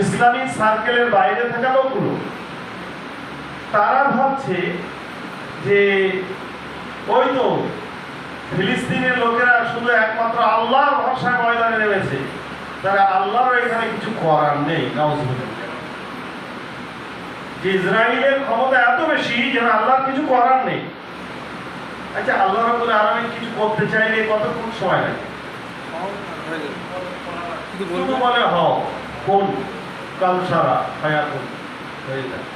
ইসলামী সার্কেলের বাইরে থাকা লোকগুলো, তারা ভাবছে যে ওই তো ফিলিস্তিনের লোকেরা শুধু একমাত্র আল্লাহর ভাষায় ময়দানে নেমেছে, তারা আল্লাহর এখানে কিছু করার নেই যে ইসরায়েলের ক্ষমতা এত বেশি যেন আল্লাহর কিছু করার নেই। আচ্ছা আল্লাহ রবুল আলমী কিছু করতে চাইলে কতক্ষণ সময় লাগে? শুধু বলে হও কোন কাল সারা হায়া যায়।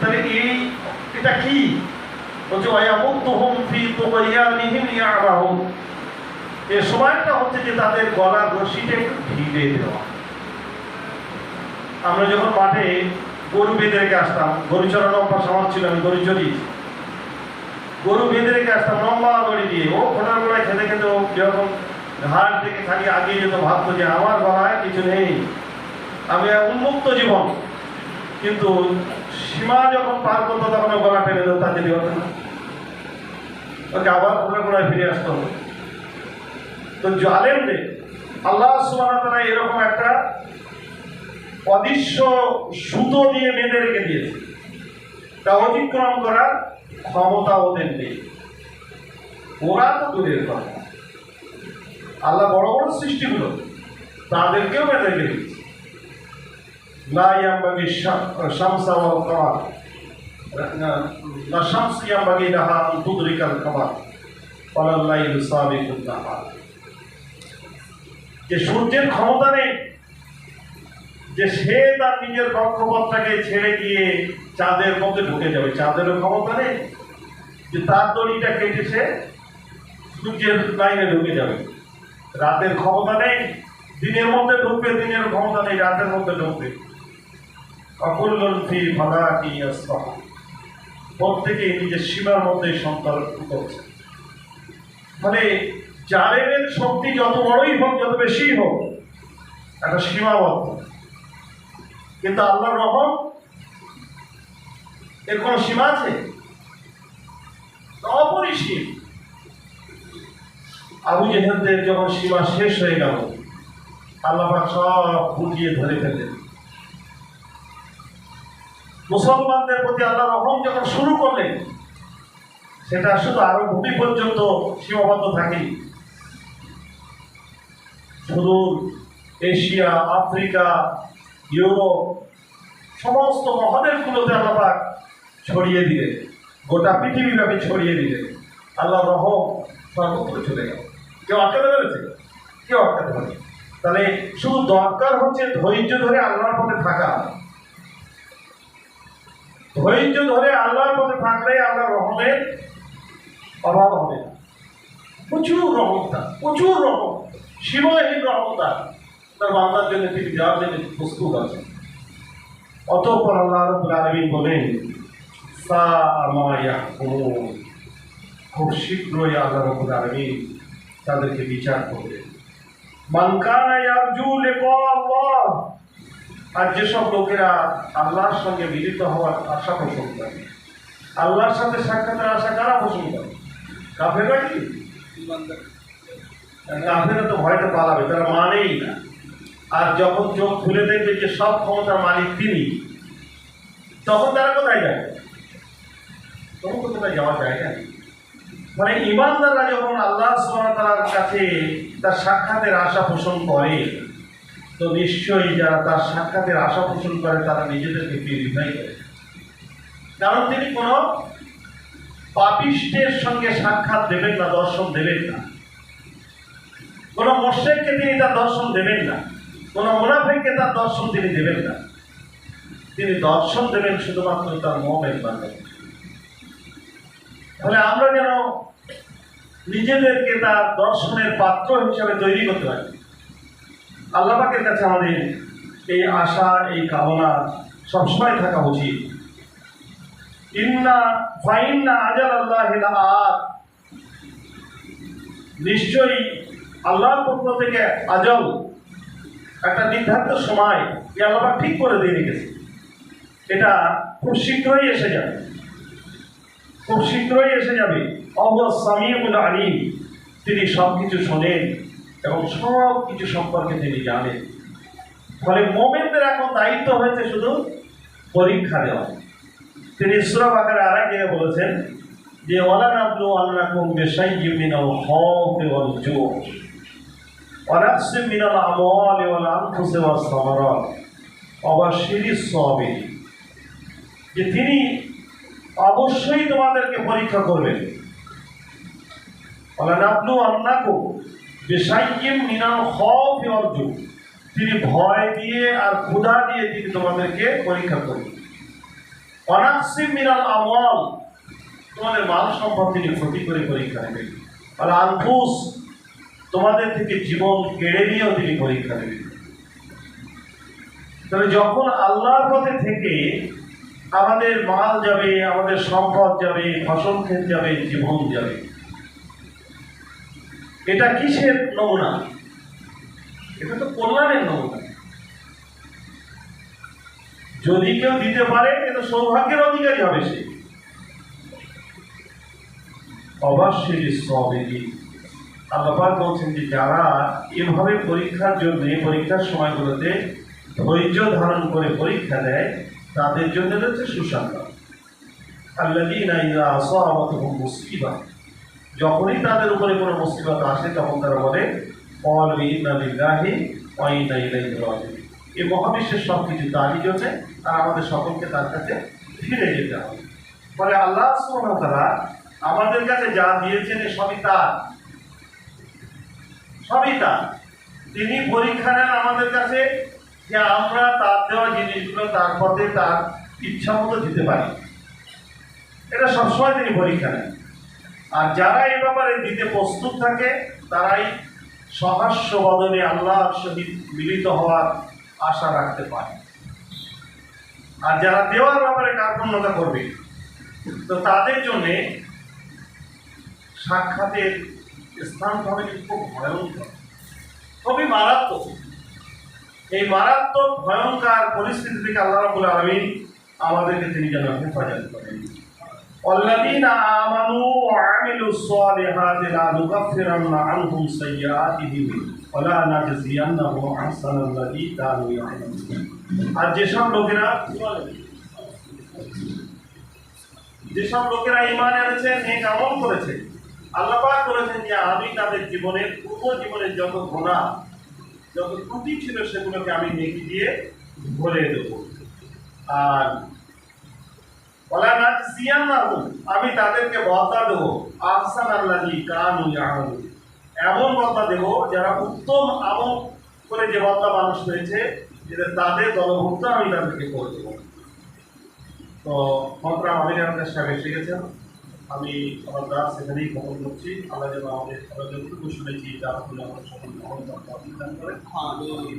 তাহলে এই, এটা কি? বলছে, ওয়ায়ামুদ্দুহুম ফি তুগয়ানিহিম ইয়ামাহুম এই সময়টা হচ্ছে যে তাদের গলার রশিটা একটু ঢিলে দেওয়া। আমরা যখন মাঠে গরু বেঁধে রেখে আসতাম, গরু চড়ানো অভ্যাস আমার ছিল, আমি গরু চড়িয়েছি। গরু বেঁধে রেখে আসতাম, লম্বা দড়ি দিয়ে, ও ফোটার গোড়ায় খেতে খেতে ও যখন ঘাট থেকে খালি আগিয়ে যেত, ভাবতো যে আমার গলায় কিছু নেই। আমি উন্মুক্ত জীবন। কিন্তু সীমা যখন পার করতো, তখন গলা টেনে তার যদি হতো না। ওকে আবার ফোটার গোড়ায় ফিরে আসতো তো জালেমদের আল্লাহ ওয়া তাআলা এরকম একটা অদৃশ্য সুতো দিয়ে বেঁধে রেখে দিয়েছে। তা অতিক্রম করার ক্ষমতা ওদের নেই। ওরা তো দূরের কথা। আল্লাহ বড় বড় সৃষ্টিগুলো, তাদেরকেও বেঁধে রেখে দিয়েছে লা ইয়ামবাগি শাম- শামসা ওয়াল কামার। লা শামসু ইয়ামবাগি লাহা কামার। ওয়ালাল লাইলু নাহার। যে সূর্যের ক্ষমতা নেই, যে সে তার নিজের কক্ষপথটাকে ছেড়ে দিয়ে চাঁদের মধ্যে ঢুকে যাবে, চাঁদেরও ক্ষমতা নেই। যে তার দড়িটা কেটে সে সূর্যের লাইনে ঢুকে যাবে। রাতের ক্ষমতা নেই, দিনের মধ্যে ঢুকবে, দিনের ক্ষমতা নেই, রাতের মধ্যে ঢুকবে। ফি ফালা কি প্রত্যেকে নিজের সীমার মধ্যে সন্তান করছে মানে জালেমের শক্তি যত বড়ই হোক, যত বেশি হোক, একটা সীমাবদ্ধ। কিন্তু আল্লাহর রহম, এর কোনো সীমা আছে? অপরিসীম। আবু জেহেলদের যখন সীমা শেষ হয়ে গেল আল্লাহাক সব গুটিয়ে ধরে ফেললেন। মুসলমানদের প্রতি আল্লাহ রহম যখন শুরু করলেন, সেটা শুধু আরও ভূমি পর্যন্ত সীমাবদ্ধ থাকেনি শুধু এশিয়া, আফ্রিকা, ইউরোপ, সমস্ত মহাদেশগুলোতে আল্লাহ ছড়িয়ে দিলেন। গোটা পৃথিবীব্যাপী ছড়িয়ে দিলেন। আল্লাহ রহম সর্বত্র চলে গেল। কেউ আটকাতে পেরেছে? কেউ আটকাতে পারে তাহলে শুধু দরকার হচ্ছে ধৈর্য ধরে আল্লাহর পথে থাকা। ধৈর্য ধরে আল্লাহর পথে থাকলে আল্লাহ রহমের অভাব হবে না। প্রচুর রহমতা প্রচুর রহম সীমাহীন রহমতা তার বান্দার জন্য তিনি দেওয়ার জন্য প্রস্তুত আছেন অতঃপর আল্লাহ রব্বুল আলামিন বলেন সা খুব শীঘ্রই আল্লাহ রব্বুল আলামিন তাদেরকে বিচার করবেন মান কানা ইয়ারজু আর যেসব লোকেরা আল্লাহর সঙ্গে মিলিত হওয়ার আশা পোষণ করে, আল্লাহর সাথে সাক্ষাতের আশা কারা পোষণ করে? কাফেররা কি? কাফেরা তো ভয়টা পালাবে, তারা মানেই না। আর যখন চোখ খুলে দেখবে যে সব ক্ষমতার মালিক তিনি, তখন তারা কোথায় যাবে? তখন তো কোথায় যাওয়া যায় না মানে ইমানদাররা যখন আল্লাহ তাআলার কাছে তার সাক্ষাতের আশা পোষণ করে, তো নিশ্চয়ই যারা তার সাক্ষাতের আশা পোষণ করে, তারা নিজেদেরকে পিউরিফাই করে। কারণ তিনি কোনো পাপিষ্টের সঙ্গে সাক্ষাৎ দেবেন না, দর্শন দেবেন না। কোনো মোর্শেককে তিনি তার দর্শন দেবেন না। কোনো মুনাফেককে তার দর্শন তিনি দেবেন না। তিনি দর্শন দেবেন শুধুমাত্র তার মোমের মাধ্যমে তাহলে আমরা যেন নিজেদেরকে তার দর্শনের পাত্র হিসাবে তৈরি করতে পারি। আল্লাহ পাকের কাছে আমাদের এই আশা, এই কামনা সবসময় থাকা উচিত। ইন্না ফাইন্না আজাল আল্লাহ নিশ্চয়ই আল্লাহর পক্ষ থেকে আজল একটা নির্ধারিত সময় এই আল্লাহ ঠিক করে দিয়ে রেখেছে। এটা খুব শীঘ্রই এসে যাবে। খুব শীঘ্রই এসে যাবে। অবস সামিউল আলিম। তিনি সব কিছু শোনেন এবং সব কিছু সম্পর্কে তিনি জানেন। ফলে মোমেনদের এখন দায়িত্ব হয়েছে শুধু পরীক্ষা দেওয়া। তিনি সুরা আকারে আর এক বলেছেন, যে ওয়ালা নাবলু আল্লাকুম বিশাইয়্যিম মিনাল খাউফি ওয়াল জু' ওয়া নাফসিম মিনাল ওয়াল আনফুসি ওয়াস সামারাত। ওয়া যে তিনি অবশ্যই তোমাদেরকে পরীক্ষা করবেন ওয়ালা নাবলু আল্লাকুম বিশাইয়্যিম মিনাল খাউফি ওয়াল জু' তিনি ভয় দিয়ে আর ক্ষুধা দিয়ে তিনি তোমাদেরকে পরীক্ষা করবেন অনাক্সিম মিনাল আমল তোমাদের মাল সম্পদ তিনি ক্ষতি করে পরীক্ষা নেবেন। আর আনফুস, তোমাদের থেকে জীবন কেড়ে নিয়েও তিনি পরীক্ষা নেবেন। তবে যখন আল্লাহর পথে থেকে আমাদের মাল যাবে, আমাদের সম্পদ যাবে, ফসল ক্ষেত যাবে, জীবন যাবে। এটা কিসের নমুনা? এটা তো কল্যাণের নমুনা। যদি কেউ দিতে পারে এটা সৌভাগ্যের অধিকারী হবে সে। অবশ্যই সবেদি আল্লাপাক বলছেন যে যারা এভাবে পরীক্ষার জন্য, পরীক্ষার সময়গুলোতে ধৈর্য ধারণ করে পরীক্ষা দেয় তাদের জন্য রয়েছে সুসংবাদ। মুসিবা। যখনই তাদের উপরে কোনো মুসিবত আসে, তখন তারা বলে এই মহাবিশ্বের সব কিছু তারই জন্য আর আমাদের সকলকে তার কাছে ফিরে যেতে হবে। ফলে আল্লাহ ওয়া আমাদের কাছে যা দিয়েছেন সবই তার। সবই তার। তিনি পরীক্ষা নেন আমাদের কাছে যে আমরা তার দেওয়া জিনিসগুলো তার পথে তার ইচ্ছা মতো দিতে পারি। এটা সবসময় তিনি পরীক্ষা নেন আর যারা এই ব্যাপারে দিতে প্রস্তুত থাকে, তারাই সহাস্য বদলে আল্লাহর সহিত মিলিত হওয়ার আশা রাখতে পারে। আর যারা দেওয়ার ব্যাপারে কার্পণ্যতা করবে, তো তাদের জন্যে সাক্ষাতের স্থান খুব ভয়ঙ্কর। খুবই মারাত্মক। এই মারাত্মক ভয়ঙ্কর পরিস্থিতি থেকে আল্লাহ রাবুল আলমিন আমাদেরকে তিনি যেন হেফাজত করেন والذين آمنوا وعملوا الصالحات لا نكفرن عنهم سيئاتهم ولا نجزينهم أحسن الذي كانوا يعملون আর যেসব লোকেরা যেসব লোকেরা ইমান এনেছে নেক আমল করেছে আল্লাহ পাক করেছেন যে আমি তাদের জীবনের পূর্ব জীবনের যত গোনা যত ত্রুটি ছিল, সেগুলোকে আমি নেকি দিয়ে ভরে দেবো। আর সিয়ান্নাহু আমি তাদেরকে বদলা দেবো। আহসান আল্লাহি কানু এমন বদলা দেব যারা উত্তম আমল করে যে বদলা মানুষ হয়েছে, যেটা তাদের দলভুক্ত আমি তাদেরকে করে দেবো। তো মন্ত্রা আমির আপনার সাহেব এসে গেছেন আমি আমার গ্রাম সেখানেই খবর করছি। আমরা যেন আমাদের যতটুকু শুনেছি যারা ফলে সকল গ্রহণ করে আমি